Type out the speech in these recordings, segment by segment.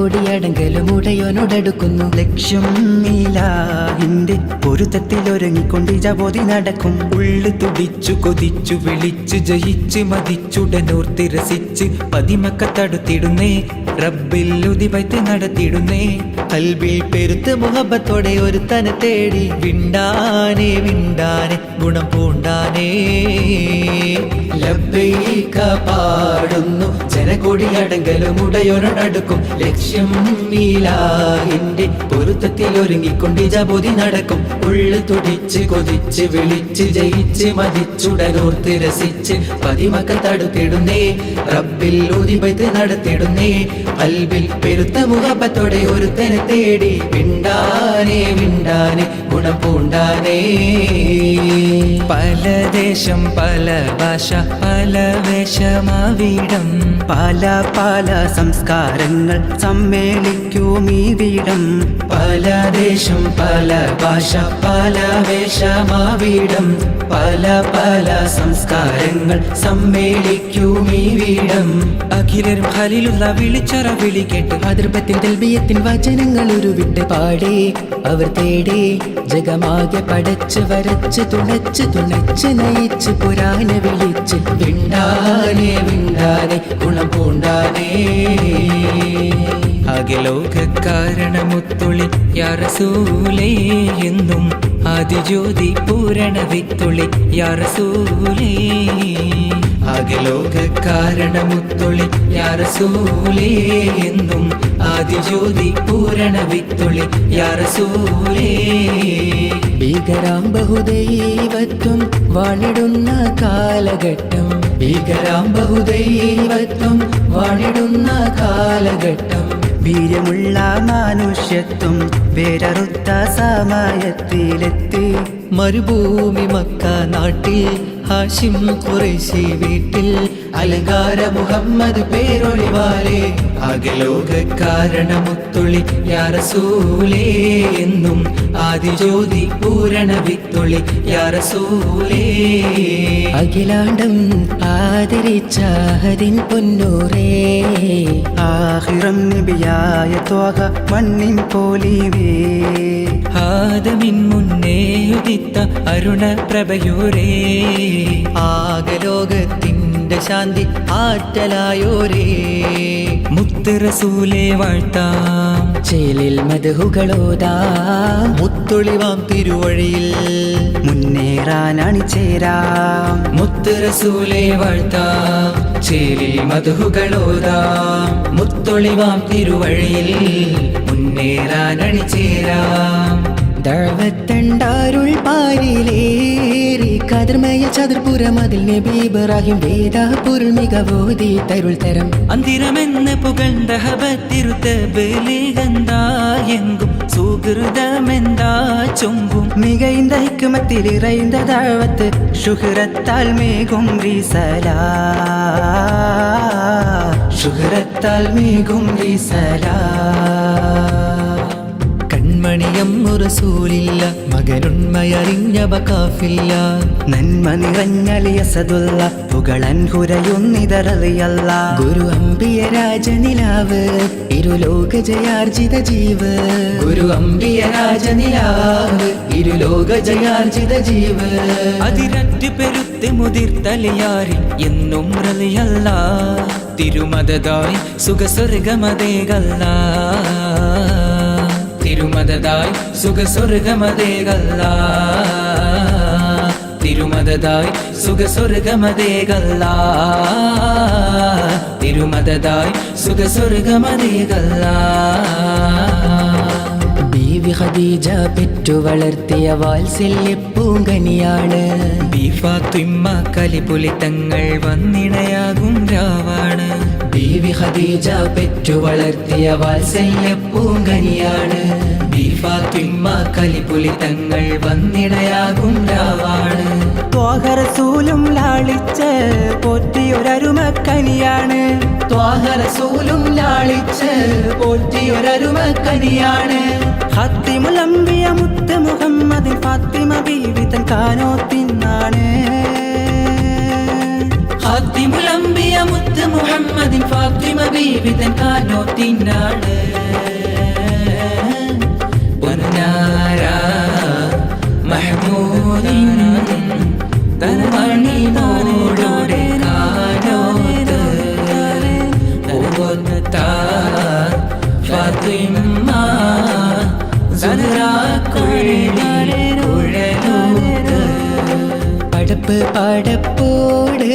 ജനക്കൊടിയടങ്കലും ഉടയോനോടടുക്കുന്നു. ലക്ഷ്യം നീലാഹിന്റെ പൊരുത്തത്തിൽ ഒരുങ്ങിക്കൊണ്ട് ജപോതി നടക്കും. ഉള്ളു തുടിച്ചു കൊതിച്ചു വിളിച്ചു ജയിച്ച് മതിച്ചുടനോർത്തി രസിച്ച് പതിമക്ക തടുത്തിടുന്നേ റബ്ബിൽ ഉതിപൈത്ത് നടത്തിടുന്നേ. കൽബിൽ പെരുത്ത് മുഹബത്തോടെ ഒരു തന തേടി വിണ്ടാനേ വിണ്ടാനെ ഗുണം പൂണ്ടാനേ. ലബ്ബൈക പാടുന്നു ജനകൊടിയടങ്കലും ഉടയൊരടുക്കും ലക്ഷ്യം നീലാഹിന്റെ പൊരുത്തത്തിൽ ഒരുങ്ങിക്കൊണ്ട് ജബോധി നടക്കും. ഉള്ളു തുടിച്ച് കൊതിച്ച് വിളിച്ച് ജയിച്ച് മതിച്ചുടനോർത്ത് രസിച്ച് പതിമക്ക തടുത്തിടുന്നേ. റബ്ബിൽ ഊതിപത്ത് നടത്തിടുന്നേ. അൽബിൽ പെരുത്ത മുഖപ്പത്തോടെ ഒരുത്തനെ തേടി വിണ്ടാനെ വിണ്ടാനെ ഗുണം പൂണ്ടാനേ. പല ദേശം പല ഭാഷ പല വേഷമാവിടം പല പല സംസ്കാരങ്ങൾ സമ്മേളിക്കും ഈ വീടം പല ദേശം പല ഭാഷ പല വേഷമാവിടം പല പല സംസ്കാരങ്ങൾ സമ്മേളിക്കും ഈ വീടം അഖിലരും ഖലീലുള്ള വിളിച്ചറ വിളി കേട്ട് അതിർപ്പത്തിൽ ദൽബിയത്തിൻ വചനങ്ങൾ ഉരുവിട്ട് പാടേ. അവർ തേടി ജഗമാകെ പടച്ച് വരച്ച് തുണച്ച് തുണച്ച് നയിച്ച് പുരാന വിളിച്ച് അകലോക കാരണമുത്തുളി യാറസൂലേ എന്നും ആദിജ്യോതി പൂരണ വിത്തുളി യാറസൂലേ അകലോകക്കാരണമുത്തുളി യാറസൂലേ എന്നും ആദിജ്യോതി പൂരണ വിത്തുളി യാറസൂലേ. ഭീകരാം ബഹുദൈവത്വം വാണിടുന്ന കാലഘട്ടം. ഭീകരാം ബഹുദൈവത്വം വാണിടുന്ന കാലഘട്ടം. വീര്യമുള്ള മനുഷ്യത്വം വേരറുത്ത സമയത്തിലെത്തി. മരുഭൂമി മക്ക നാട്ടിൽ ഹാഷിം കുറേശി വീട്ടിൽ. അലങ്കാര മുഹമ്മദ് പേരൊളിവാലേ അകലോക കാരണമുത്തുളി യാറസൂലേ എന്നും. ആദിജ്യോതി പൂരണ വിത്തുളി യാറസൂലേ. അഖിലാണ്ടം ആദരിച്ച പൊന്നൂറേ. ആഹിറം നബിയായ മണ്ണിൻ പോലിവേ. ആദമിൻ മുന്നേ ഉദിത്ത അരുണ പ്രഭയോരേ ആകലോകത്തിന്റെ ശാന്തി ആറ്റലായോരേ. മുത്ത് റസൂലേ വാഴ്ത്താം. ചേലിൽ മധുകളോതാ മുത്തൊളിവാം തിരുവഴിയിൽ. മുന്നേറാൻ ചേരാം മുത്ത് റസൂലേ വാഴ്ത്താം. ചേലിൽ മധുകളോതാം മുത്തൊളിവാം തിരുവഴിയിൽ മുന്നേറാനണിചേരാം ദഴവത്തണ്ടാരുൾ പാരിലേറി കതിർമയ ചതുർപുരം അതിൽ നബി ഇബ്രാഹിം മികവോതി തരുൾ തരം. അന്തിരമെന്ന് പുകഴ്ന്തഹബത്തിരുത്ത ബലിഗന്തായെങ്കും സുഹൃതമെന്താ ചൊങ്കും. മികൈന്ത ഹിക്കുമത്തിൽ ഇറൈന്ത ദഴവത്ത് മേഘും റീസലാ ഷുഹുറത്താൽ മേഘും റീസലാ റസൂലില്ല. മകനുണ്മയറിഞ്ഞവ കാഫില്ല. നന്മ നിറഞ്ഞലിയസതുള്ള പുകളൻ ഹുരയുന്നിതറിയല്ല ഗുരു അമ്പിയ രാജനിലാവ് ഇരുലോക ജയാർജിത ജീവ്. ഗുരു അമ്പിയ രാജനിലാവ് ഇരുലോക ജയാർജിത ജീവ്. അതിരറ്റ് പെരുത്ത് മുതിർത്തലിയാരിൽ എന്നും റലിയല്ല തിരുമതായി സുഖസ്വർഗമതേകല്ല. തിരുമതതായി സുഖസ്വർഗമതേകല്ല. തിരുമതതായി സുഖസ്വർഗമതേകല്ല. തിരുമതതായി സുഖസ്വർഗമതേകല്ല. ബീവി ഖദീജ പെറ്റു വളർത്തിയ വാത്സല്യ പൂങ്കനിയാണ്. ബീഫാത്തുമ്മ കലിപുലി തങ്ങൾ വന്നിണയാകും രാവാണ്. ബീവി ഖദീജ പെറ്റു വളർത്തിയ വാത്സല്യ പൂങ്കനിയാണ്. ബീവി ഫാത്തിമ്മ കലിപുലി തങ്ങൾ വന്നിടയാകും രാവാണ്. ത്വാഹറസൂലും ലാളിച്ച് പോറ്റിയൊരരുമക്കനിയാണ്. ത്വാഹറസൂലും ലാളിച്ച് പോറ്റിയൊരരുമക്കനിയാണ്. ഹത്തിമുലമ്പിയ മുത്ത് മുഹമ്മദ് ഫാത്തിമ ബീവി തൻ കാനോ ഹാത്തിമുലംബിയ മുത്ത് മുഹമ്മദിൻ ഫാത്തിമ ബീവി തൻ പടപ്പ് പടപ്പോട്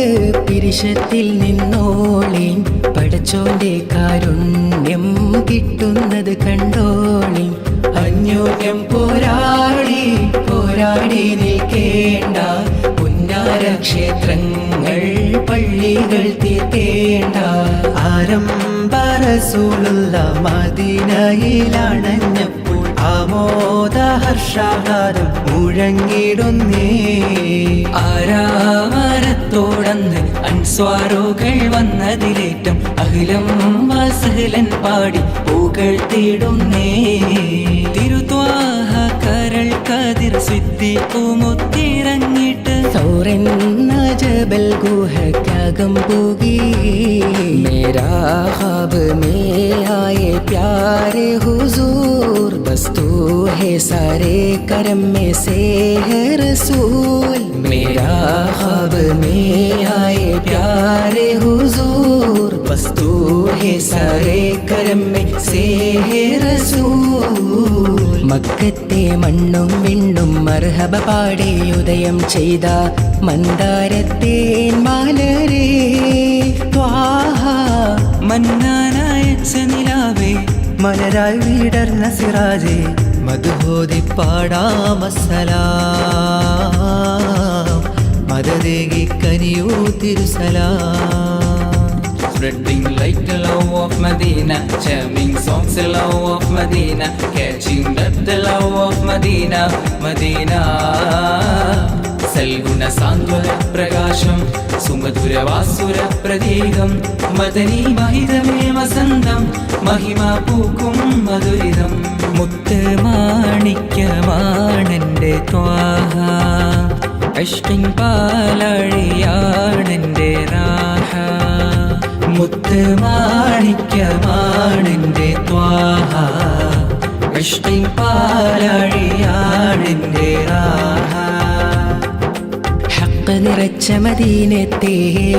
പിരിശത്തിൽ നിന്നോളിൻ. പടച്ചോന്റെ കാരുണ്യം കിട്ടുന്നത് കണ്ടോളിൻ. അന്യോന്യം പോരാടി പോരാടി നിൽക്കേണ്ട. പുന്നാരക്ഷേത്രങ്ങൾ പള്ളികൾ തീർക്കേണ്ട. ആരംഭരസൂലുള്ള മദീനയിലണഞ്ഞപ്പോൾ ആമോദ ഹർഷാഹാരം മുഴങ്ങിടുന്നേ. ആരാമരത്തോടന്ന് അൻസ്വാറുകൾ വന്നതിലേറ്റം അഖിലം വസഹലൻ പാടി പൂകൾ തേടുന്നേ തിരുത്വാഹ കരൾ കതിർ സിദ്ധിപ്പൂമുത്തിറങ്ങിട്ട് സൗരെന്ന ജബൽ ഗുഹക്കകം പോകി. മേരാ ഹബ് മേ ആയേ പ്യാരെ ഹുസൂർ. ബസ്തു ഹേ സാരേ കരം മേ സേ ഹേ റസൂൽ. മേരാ ഹബ് മേ ആയേ പ്യാരെ ഹുസൂർ. हुजूर बस तू है सारे करम में से है रसूल മക്കത്തെ മണ്ണും വിണ്ണും മർഹബ പാടി ഉദയം ചെയ്ത മന്ദാരത്തേൻ മാലരേ ത്വാഹ മന്നാനായച്ച നിലാവേ മലരായി വീടർന്ന സിറാജെ മധുഹോതി പാടാമസലാം മതദേകി കനിയൂ തിരുസലാം Spreading like the love of Medina, jamming songs the love of Medina, catching that the love of Medina, Medina. സൽഗുണ സാന്ത്വന പ്രകാശം സുമധുര വാസുര പ്രതീകം മദനീ മഹിതമേ വസന്തം മഹിമ പൂക്കും മധുരിതം മുത്ത് മാണിക്യമാണെന്റെ ത്വാഹ അഷ്കിൻ പാലഴിയാ മുത്ത് മാണിക്യമാണെന്റെ ത്വാഹ. ഇഷ്ടിൻ പാലഴിയാണെന്റെ രാഹ നിറച്ച മദീനത്തെ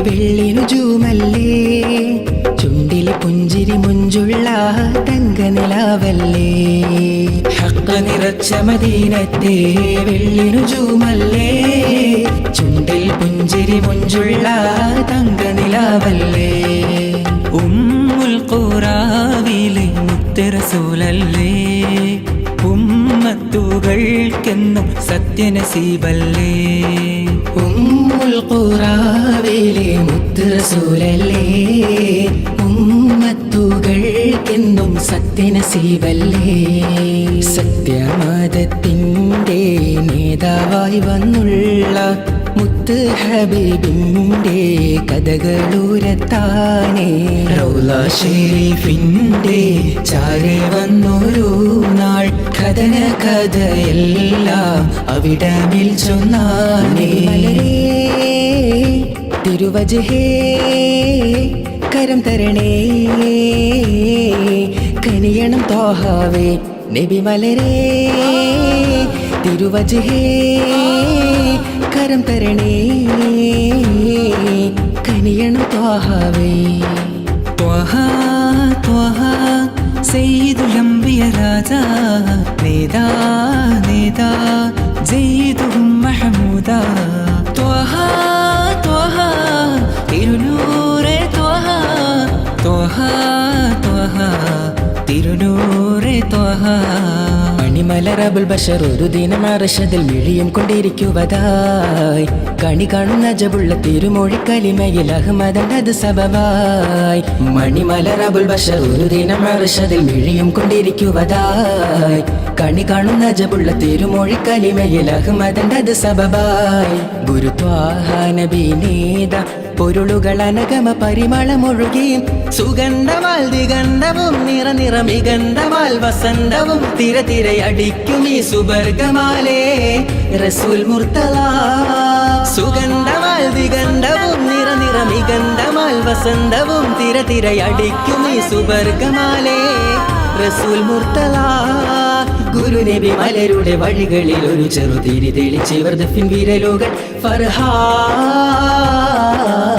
വെള്ളിനു ജൂമല്ലേ ചുണ്ടിൽ പുഞ്ചിരി മുഞ്ചുള്ള തങ്ക നിലാവല്ലേ ഹക്ക നിറച്ച മദീനത്തെ വെള്ളിനു ജൂമല്ലേ ചുണ്ടിൽ പുഞ്ചിരി മുഞ്ചുള്ള തങ്ക നിലാവല്ലേ ഉമ്മുൽ ഖുറാവിലെ മുത്തരസൂലല്ലേ? ഉമ്മത്തുകൾക്കെന്നും സത്യനസീബല്ലേ? ഉമ്മുൽ ഖുറാവിലെ മുത്തരസൂലല്ലേ? ഉമ്മത്തുകൾക്കെന്നും സത്യനസീബല്ലേ? സത്യമതത്തിന്റെ നേതാവായി വന്നുള്ള മുത്ത് ഹബീബിന്റെ കഥകളൂരത്താനേ റൗല ഷെരീഫിന്റെ ചാരെ വന്നൊരു നാൾ. കഥന കഥയെല്ലാം അവിടമിൽ ചൊന്നാനേ. തിരുവജഹേ കരം തരണേ. കനിയണം തോഹാവേ നബി മലരേ തിരുവജഹേ കരം തരണേ കനിയണം തോഹാവേ ത്വഹ ത്വഹ സയ്യിദുൽ രാജ നേതാ നേതാ ജയ്ദുഹും മഹമൂദ ത്വഹ ത്വഹ മണിമലറബുൽ ബഷർ ഒരു ദിനം അറിഷതിൽ മിഴിയും കൊണ്ടിരിക്കുവതായി. കണി കാണുന്ന ജബുള്ള തിരുമൊഴി കലിമയിൽ അഹമ്മദത് സബവായി മണിമലറബുൽ ബഷർ ഒരു ദിനം അറിഷതിൽ മിഴിയും കൊണ്ടിരിക്കുവതായി. കണി കാണുന്ന ജബുള്ള തിരുമൊഴി കലിമയിൽ അഹമ്മദത് സബവായി ഗുരുത്വാഹ നബി പൊരുളുകൾ അനഗമ പരിമളമൊഴുകിയും സുഗന്ധമാൽ ദിഗന്ധവും നിറ നിറമിഗന്ധമാൽ വസന്തവും തിര തിരയടിക്കും ഈ സുബർഗമാലേ. റസൂൽ മുർത്തല. സുഗന്ധമാൽ ദിഗന്ധവും നിറ നിറമിഗന്ധമാൽ വസന്തവും തിര തിരയടിക്കും ഈ സുബർഗമാലേ. റസൂൽ മുർത്തല. ഗുരുനബി മലരുടെ വഴികളിൽ ഒരു ചെറുതിരി തെളിച്ചിവർ ദഫിൻ വിരലുകൾ ഫർഹാ. Allah